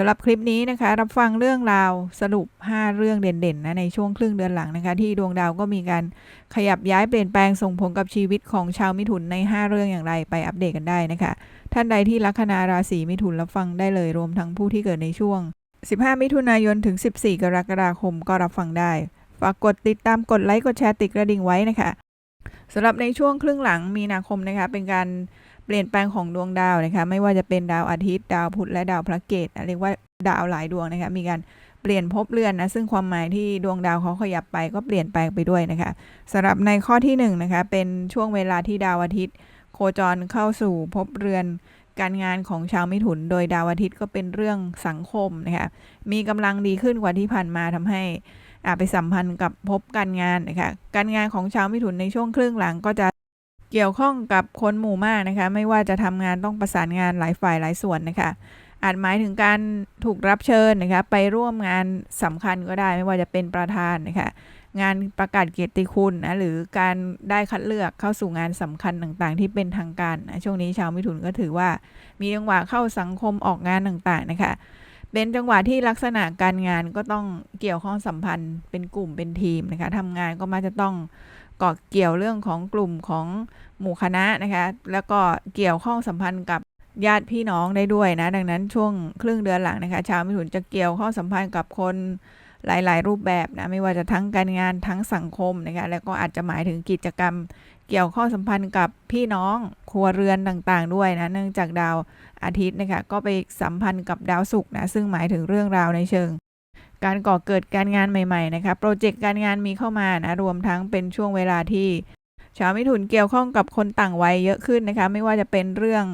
สำหรับคลิปนี้นะคะ รับฟังเรื่องราวสรุป 5 เรื่องเด่นๆนะในช่วงครึ่งเดือนหลังนะคะ ที่ดวงดาวก็มีการขยับย้ายเปลี่ยนแปลงส่งผลกับชีวิตของชาวมิถุนใน 5 เรื่องอย่างไรไปอัปเดตกันได้นะคะ ท่านใดที่ลัคนาราศีมิถุนรับฟังได้เลยรวมทั้งผู้ที่เกิดในช่วง 15 มิถุนายนถึง 14 กรกฎาคมก็รับฟังได้ ฝากกดติดตามกดไลค์กดแชร์ติดกระดิ่งไว้นะคะสำหรับในช่วงครึ่งหลังมีนาคมนะคะเป็นการ เปลี่ยนแปลงของดวงดาวนะคะไม่ว่าจะเป็นดาวอาทิตย์ดาวพุธและดาวพระเกตเรียกว่าดาวหลายดวงนะคะมีการเปลี่ยนภพเรือนนะซึ่งความหมายที่ดวงดาวเขาขยับไปก็เปลี่ยนแปลงไปด้วยนะคะสำหรับในข้อที่1นงนะคะเป็นช่วงเวลาที่ดาวอาทิตย์ โคจรเข้าสู่ภพเรือนการงานของชาวมิถุน โดยดาวอาทิตย์ก็เป็นเรื่องสังคมนะคะมีกำลังดีขึ้นกว่าที่ผ่านมาทำให้อาไปสัมพันธ์กับภพการงานนะคะการงานของชาวมิถุนในช่วงครึ่งหลังก็จะ เกี่ยวข้องกับคนหมู่มากนะคะ ไม่ว่าจะทำงานต้องประสานงานหลายฝ่ายหลายส่วนนะคะ อาจหมายถึงการถูกรับเชิญนะคะ ไปร่วมงานสำคัญก็ได้ไม่ว่าจะเป็นประธานนะคะ งานประกาศเกียรติคุณนะหรือการได้คัดเลือกเข้าสู่งานสำคัญต่างๆ ที่เป็นทางการนะช่วงนี้ชาวมิถุนก็ถือว่า มีจังหวะเข้าสังคมออกงานต่างๆนะคะเป็นจังหวะที่ลักษณะการงานก็ต้องเกี่ยวข้องสัมพันธ์เป็นกลุ่มเป็นทีมนะคะทำงานก็มักจะต้อง เกาะเกี่ยวเรื่องของกลุ่มของหมู่คณะนะคะ แล้วก็เกี่ยวข้องสัมพันธ์กับญาติพี่น้องได้ด้วยนะ ดังนั้นช่วงครึ่งเดือนหลังนะคะ ชาวมิถุนจะเกี่ยวข้องสัมพันธ์กับคนหลาย ๆ รูปแบบนะ ไม่ว่าจะทั้งการงานทั้งสังคมนะคะ แล้วก็อาจจะหมายถึงกิจกรรม เกี่ยวข้องสัมพันธ์กับพี่น้องครัวเรือนต่าง ๆ ด้วยนะ เนื่องจากดาวอาทิตย์นะคะ ก็ไปสัมพันธ์กับดาวศุกร์นะ ซึ่งหมายถึงเรื่องราวในเชิง การก่อเกิดการงานใหม่ๆนะคะโปรเจกต์การงานมีเข้ามานะรวมทั้งเป็นช่วงเวลาที่ชาวมิถุนเกี่ยวข้องกับคนต่างวัยเยอะขึ้นนะคะ ไม่ว่าจะเป็นเรื่อง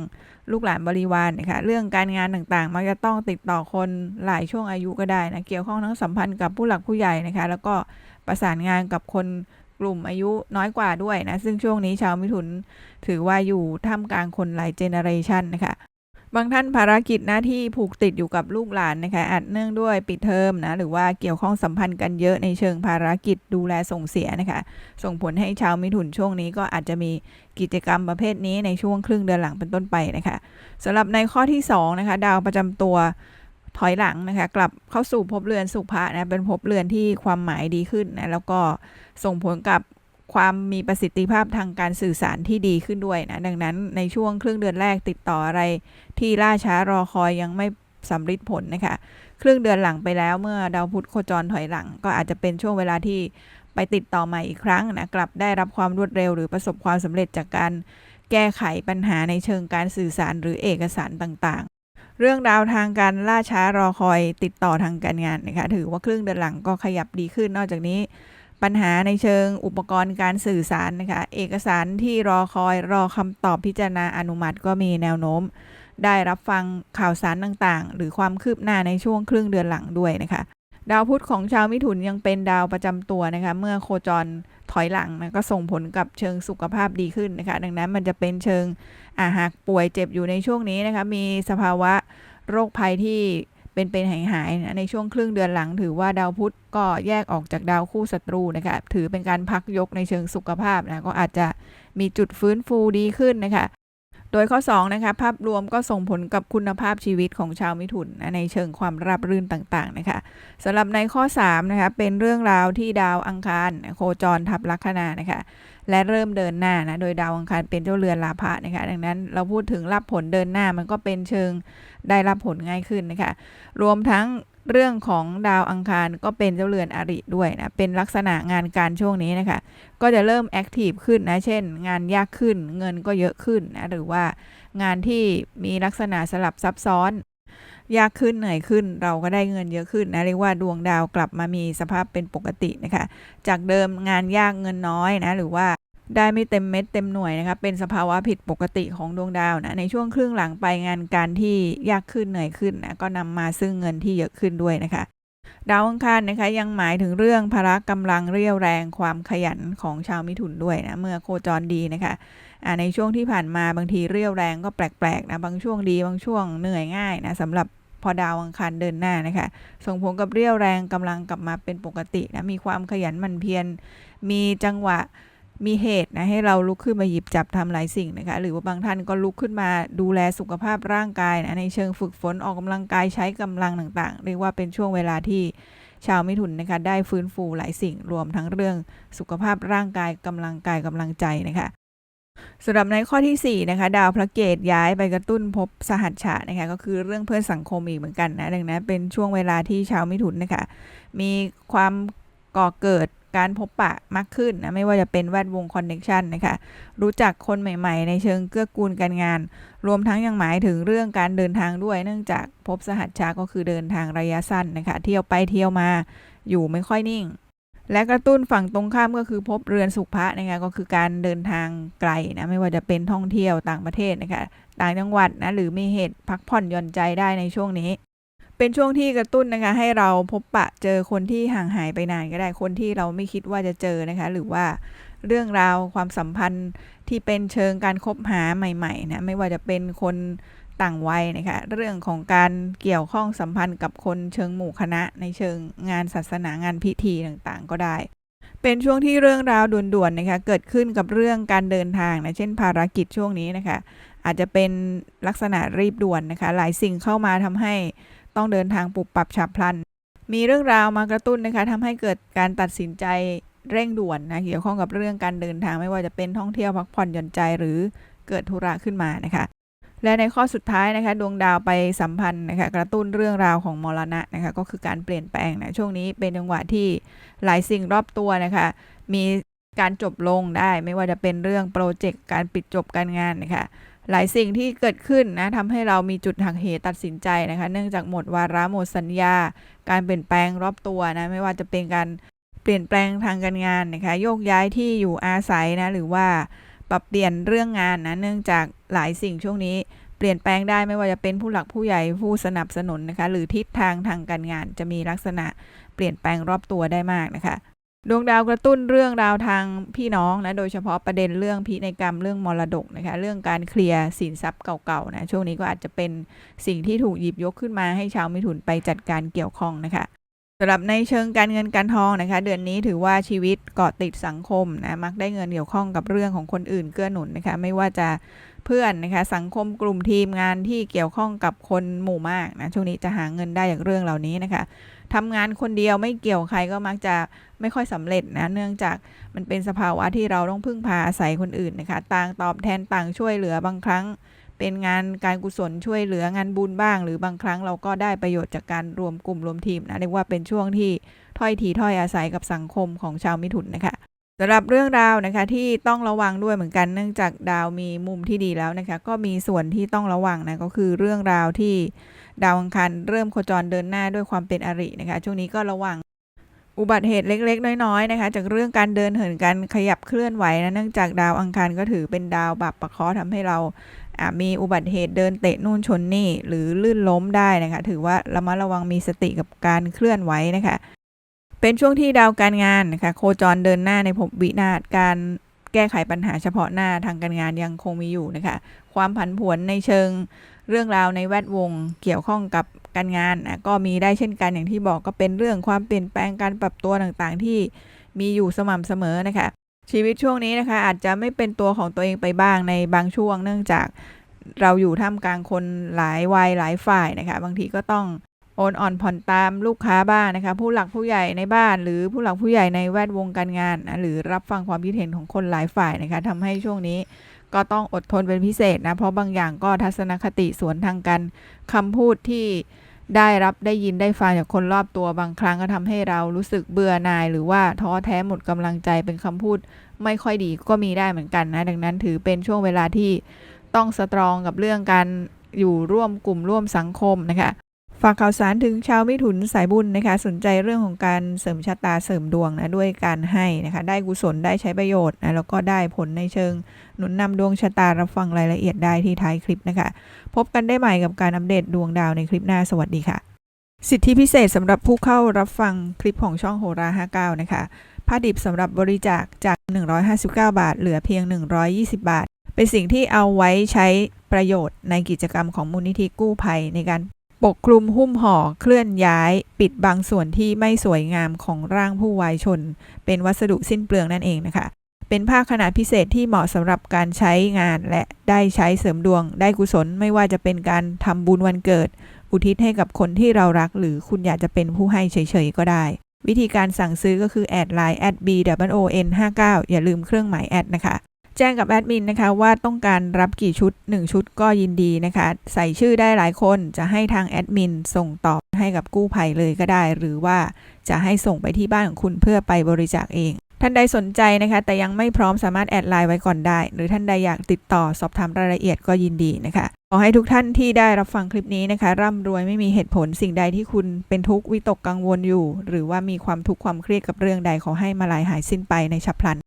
ลูกหลานบริวารนะคะเรื่องการงานต่างๆ มักจะต้องติดต่อคนหลายช่วงอายุก็ได้นะเกี่ยวข้องทั้งสัมพันธ์กับผู้หลักผู้ใหญ่นะคะ แล้วก็ประสานงานกับคนกลุ่มอายุน้อยกว่าด้วยนะ ซึ่งช่วงนี้ชาวมิถุนถือว่าอยู่ท่ามกลางคนหลายเจเนอเรชันนะคะ บางท่านภารกิจหน้าที่ผูกติดอยู่กับลูกหลานนะคะอาจเนื่องด้วยปิดเทอมนะหรือว่าเกี่ยวข้องสัมพันธ์กันเยอะในเชิงภารกิจดูแลส่งเสียนะคะ ส่งผลให้ชาวมิถุนช่วงนี้ก็อาจจะมีกิจกรรมประเภทนี้ในช่วงครึ่งเดือนหลังเป็นต้นไปนะคะสำหรับในข้อที่2นะคะดาวประจำตัวถอยหลังนะคะกลับเข้าสู่ภพเรือนสุภะนะเป็นภพเรือนที่ความหมายดีขึ้นนะแล้วก็ส่งผลกับ ความมีประสิทธิภาพทางการสื่อสารที่ดีขึ้นด้วยนะ ดังนั้นในช่วงครึ่งเดือนแรกติดต่ออะไร ที่ล่าช้ารอคอยยังไม่สำฤทธิ์ผลนะคะครึ่งเดือนหลังไปแล้วเมื่อดาวพุธโคจรถอยหลัง ก็อาจจะเป็นช่วงเวลาที่ไปติดต่อใหม่อีกครั้งนะกลับได้รับความรวดเร็วหรือประสบความสำเร็จจากการแก้ไขปัญหาในเชิงการสื่อสารหรือเอกสารต่างๆ เรื่องราวทางการล่าช้ารอคอยติดต่อทางการงานนะคะถือว่าครึ่งเดือนหลังก็ขยับดีขึ้นนอกจากนี้ ปัญหาในเชิงอุปกรณ์การสื่อสารนะคะ เอกสารที่รอคอยรอคำตอบพิจารณาอนุมัติก็มีแนวโน้ม ได้รับฟังข่าวสารต่างๆ หรือความคืบหน้าในช่วงครึ่งเดือนหลังด้วยนะคะ ดาวพุธของชาวมิถุนยังเป็นดาวประจำตัวนะคะ เมื่อโคจรถอยหลังนะก็ส่งผลกับเชิงสุขภาพดีขึ้นนะคะ ดังนั้นมันจะเป็นเชิงอาหากป่วยเจ็บอยู่ในช่วงนี้นะคะ มีสภาวะโรคภัยที่ เป็นเป็นหายหายนะในช่วงครึ่งเดือนหลัง ถือว่าดาวพุธก็แยกออกจากดาวคู่ศัตรูนะคะถือเป็นการพักยกในเชิงสุขภาพนะก็อาจจะมีจุดฟื้นฟูดีขึ้นนะคะ โดยข้อ2นะคะภาพรวมก็ส่งผลกับคุณภาพชีวิตของชาวมิถุนนะในเชิงความราบรื่นต่างๆนะคะสำหรับในข้อ3นะคะเป็นเรื่องราวที่ดาวอังคารโคจรทับลัคนานะคะและเริ่มเดินหน้านะโดยดาวอังคารเป็นเจ้าเรือนลาภะนะคะดังนั้นเราพูดถึงรับผลเดินหน้ามันก็เป็นเชิงได้รับผลง่ายขึ้นนะคะรวมทั้ง เรื่องของดาวอังคารก็เป็นเจ้าเรือนอริด้วยนะ เป็นลักษณะงานการช่วงนี้นะคะ ก็จะเริ่มแอคทีฟขึ้นนะ เช่น งานยากขึ้น เงินก็เยอะขึ้นนะ หรือว่างานที่มีลักษณะสลับซับซ้อน ยากขึ้นเหนื่อยขึ้น เราก็ได้เงินเยอะขึ้นนะ เรียกว่าดวงดาวกลับมามีสภาพเป็นปกตินะคะ จากเดิมงานยากเงินน้อยนะ หรือว่า ได้ไม่เต็มเม็ดเต็มหน่วยนะคะเป็นสภาวะผิดปกติของดวงดาวนะในช่วงครึ่งหลังไปงานการที่ยากขึ้นเหนื่อยขึ้นนะก็นำมาซึ่งเงินที่เยอะขึ้นด้วยนะคะ ดาวอังคารนะคะยังหมายถึงเรื่องพละกำลังเรียวแรงความขยันของชาวมิถุนด้วยนะเมื่อโคจรดีนะคะในช่วงที่ผ่านมาบางทีเรียวแรงก็แปลกๆนะบางช่วงดีบางช่วงเหนื่อยง่ายนะสำหรับพอดาวอังคารเดินหน้านะคะ ส่งผลกับเรียวแรงกำลังกลับมาเป็นปกตินะมีความขยันหมั่นเพียรมีจังหวะ มีเหตุนะให้เราลุกขึ้นมาหยิบจับทำหลายสิ่งนะคะหรือว่าบางท่านก็ลุกขึ้นมาดูแลสุขภาพร่างกายนะในเชิงฝึกฝนออกกำลังกายใช้กำลังต่างๆ เรียกว่าเป็นช่วงเวลาที่ชาวมิถุนนะคะได้ฟื้นฟูหลายสิ่งรวมทั้งเรื่องสุขภาพร่างกายกำลังกายกำลังใจนะคะสำหรับในข้อที่ 4 นะคะ ดาวพระเกตย้ายไปกระตุ้นภพสหัชชะนะคะก็คือเรื่องเพื่อนสังคมอีกเหมือนกันนะดังนั้นเป็นช่วงเวลาที่ชาวมิถุนนะคะมีความก่อเกิด การพบปะมากขึ้นนะไม่ว่าจะเป็นแวดวงคอนเน็ชันนะคะรู้จักคนใหม่ ๆ ในเชิงเกื้อกูลการงาน รวมทั้งยังหมายถึงเรื่องการเดินทางด้วย เนื่องจากพบสหัสชาก็คือเดินทางระยะสั้นนะคะเที่ยวไปเที่ยวมาอยู่ไม่ค่อยนิ่ง และกระตุ้นฝั่งตรงข้ามก็คือพบเรือนสุขภะนะคะก็คือการเดินทางไกลนะไม่ว่าจะเป็นท่องเที่ยวต่างประเทศนะคะต่างจังหวัดนะหรือมีเหตุพักผ่อนหย่อนใจได้ในช่วงนี้ เป็นช่วงที่กระตุ้นนะคะ ให้เราพบปะเจอคนที่ห่างหายไปนานก็ได้คนที่เราไม่คิดว่าจะเจอนะคะ หรือว่าเรื่องราวความสัมพันธ์ที่เป็นเชิงการคบหาใหม่ๆนะไม่ว่าจะเป็นคนต่างวัยนะคะเรื่องของการเกี่ยวข้องสัมพันธ์กับคนเชิงหมู่คณะ ในเชิงงานศาสนางานพิธีต่างๆ ก็ได้ เป็นช่วงที่เรื่องราวด่วนๆนะคะเกิดขึ้นกับเรื่องการเดินทางนะเช่นภารกิจช่วงนี้นะคะ อาจจะเป็นลักษณะรีบด่วนนะคะ หลายสิ่งเข้ามาทำให้ ต้องเดินทางปรับปรับฉับพลัน มีเรื่องราวมากระตุ้นนะคะทำให้เกิดการตัดสินใจเร่งด่วนนะเกี่ยวข้องกับเรื่องการเดินทางไม่ว่าจะเป็นท่องเที่ยวพักผ่อนหย่อนใจหรือเกิดธุระขึ้นมานะคะและในข้อสุดท้ายนะคะดวงดาวไปสัมพันธ์นะคะกระตุ้นเรื่องราวของมรณะนะคะก็คือการเปลี่ยนแปลงนะช่วงนี้เป็นจังหวะที่หลายสิ่งรอบตัวนะคะมีการจบลงได้ไม่ว่าจะเป็นเรื่องโปรเจกต์การปิดจบการงานนะคะ หลายสิ่งที่เกิดขึ้นนะทำให้เรามีจุดหักเหตัดสินใจนะคะ เนื่องจากหมดวาระหมดสัญญา การเปลี่ยนแปลงรอบตัวนะไม่ว่าจะเป็นการเปลี่ยนแปลงทางการงานนะคะโยกย้ายที่อยู่อาศัยนะหรือว่าปรับเปลี่ยนเรื่องงานนะเนื่องจากหลายสิ่งช่วงนี้เปลี่ยนแปลงได้ไม่ว่าจะเป็นผู้หลักผู้ใหญ่ผู้สนับสนุนนะคะ หรือทิศทางทางการงานจะมีลักษณะเปลี่ยนแปลงรอบตัวได้มากนะคะ ดวงดาวกระตุ้นเรื่องราวทางพี่น้องนะโดยเฉพาะประเด็นเรื่องพินัยกรรมเรื่องมรดกนะคะเรื่องการเคลียร์สินทรัพย์เก่าๆนะช่วงนี้ก็อาจจะเป็นสิ่งที่ถูกหยิบยกขึ้นมาให้ชาวมิถุนไปจัดการเกี่ยวข้องนะคะสำหรับในเชิงการเงินการทองนะคะ เดือนนี้ถือว่าชีวิตเกาะติดสังคมนะมักได้เงินเกี่ยวข้องกับเรื่องของคนอื่นเกื้อหนุนนะคะไม่ว่าจะเพื่อนนะคะสังคมกลุ่มทีมงานที่เกี่ยวข้องกับคนหมู่มากนะช่วงนี้จะหาเงินได้จากเรื่องเหล่านี้นะคะทำงานคนเดียวไม่เกี่ยวใครก็มักจะ ไม่ค่อยสำเร็จนะ เนื่องจากมันเป็นสภาวะที่เราต้องพึ่งพาอาศัยคนอื่นนะคะ ต่างตอบแทนต่างช่วยเหลือบางครั้ง เป็นงานการกุศลช่วยเหลืองานบุญบ้าง หรือบางครั้งเราก็ได้ประโยชน์จากการรวมกลุ่มรวมทีมนะเรียกว่าเป็นช่วงที่ถ้อยทีถ้อยอาศัยกับสังคมของชาวมิถุนนะคะสำหรับเรื่องราวนะคะที่ต้องระวังด้วยเหมือนกันเนื่องจากดาวมีมุมที่ดีแล้วนะคะ ก็มีส่วนที่ต้องระวังนะก็คือเรื่องราวที่ดาวอังคารเริ่มโคจรเดินหน้าด้วยความเป็นอรินะคะ ช่วงนี้ก็ระวัง อุบัติเหตุเล็กๆ น้อยๆนะคะ จากเรื่องการเดินเหินการขยับเคลื่อนไหวนะเนื่องจากดาวอังคารก็ถือเป็นดาวบาปประเคราะห์ทำให้เราอ่ามีอุบัติเหตุเดินเตะนู่นชนนี่ หรือลื่นล้มได้นะคะ ถือว่าระมัดระวังมีสติกับการเคลื่อนไหวนะคะ เป็นช่วงที่ดาวการงานนะคะโคจรเดินหน้าในภพวินาศการแก้ไขปัญหาเฉพาะหน้าทางการงานยังคงมีอยู่นะคะ ความผันผวนในเชิงเรื่องราวในแวดวงเกี่ยวข้องกับ การงานนะก็มีได้เช่นกันอย่างที่บอกก็เป็นเรื่องความเปลี่ยนแปลงการปรับตัวต่างๆ ที่มีอยู่สม่ำเสมอนะคะ ชีวิตช่วงนี้นะคะ อาจจะไม่เป็นตัวของตัวเองไปบ้างในบางช่วง เนื่องจากเราอยู่ท่ามกลางคนหลายวัยหลายฝ่ายนะคะ บางทีก็ต้องโอนอ่อนผ่อนตามลูกค้าบ้างนะคะ ผู้หลักผู้ใหญ่ในบ้าน หรือผู้หลักผู้ใหญ่ในแวดวงการงานนะหรือรับฟังความคิดเห็นของคนหลายฝ่ายนะคะทำให้ช่วงนี้ก็ต้องอดทนเป็นพิเศษนะ เพราะบางอย่างก็ทัศนคติสวนทางกันคำพูดที่ ได้รับได้ยินได้ฟังจากคนรอบตัวบางครั้งก็ทำให้เรารู้สึกเบื่อหน่าย หรือว่าท้อแท้หมดกำลังใจเป็นคำพูดไม่ค่อยดีก็มีได้เหมือนกันนะ ดังนั้นถือเป็นช่วงเวลาที่ต้องสตรองกับเรื่องการอยู่ร่วมกลุ่มร่วมสังคมนะคะ ฝากข่าวสารถึงชาวมิถุนสายบุญนะคะ สนใจเรื่องของการเสริมชะตาเสริมดวงนะด้วยการให้นะคะ ได้กุศลได้ใช้ประโยชน์นะแล้วก็ได้ผลในเชิงหนุนนำดวงชะตารับฟังรายละเอียดได้ที่ท้ายคลิปนะคะ พบกันได้ใหม่กับการอัปเดตดวงดาวในคลิปหน้าสวัสดีค่ะ สิทธิพิเศษสำหรับผู้เข้ารับฟังคลิปของช่องโหรา59นะคะผ้าดิบสำหรับบริจาคจาก 159 บาท เหลือเพียง 120 บาท เป็นสิ่งที่เอาไว้ใช้ประโยชน์ในกิจกรรมของมูลนิธิกู้ภัยในการ ปกคลุมหุ้มห่อเคลื่อนย้าย ปิดบางส่วนที่ไม่สวยงามของร่างผู้วายชน เป็นวัสดุสิ้นเปลืองนั่นเองนะคะ เป็นผ้าขนาดพิเศษที่เหมาะสำหรับการใช้งานและได้ใช้เสริมดวง ได้กุศลไม่ว่าจะเป็นการทำบุญวันเกิด อุทิศให้กับคนที่เรารัก หรือคุณอยากจะเป็นผู้ให้เฉยๆก็ได้ วิธีการสั่งซื้อก็คือแอดไลน์ at b w o n 5 9อย่าลืมเครื่องหมายแอดนะคะ แจ้งกับแอดมินนะคะว่าต้องการรับกี่ชุด 1 ชุดก็ยินดีนะคะ ใส่ชื่อได้หลายคนจะให้ทางแอดมินส่งต่อให้กับกู้ภัยเลยก็ได้ หรือว่าจะให้ส่งไปที่บ้านของคุณเพื่อไปบริจาคเอง ท่านใดสนใจนะคะ แต่ยังไม่พร้อมสามารถแอดไลน์ไว้ก่อนได้ หรือท่านใดอยากติดต่อสอบถามรายละเอียดก็ยินดีนะคะขอให้ทุกท่านที่ได้รับฟังคลิปนี้นะคะ ร่ำรวยไม่มีเหตุผลสิ่งใดที่คุณเป็นทุกข์วิตกกังวลอยู่ หรือว่ามีความทุกข์ความเครียดกับเรื่องใดขอให้มาลายหายสิ้นไปในฉับพลัน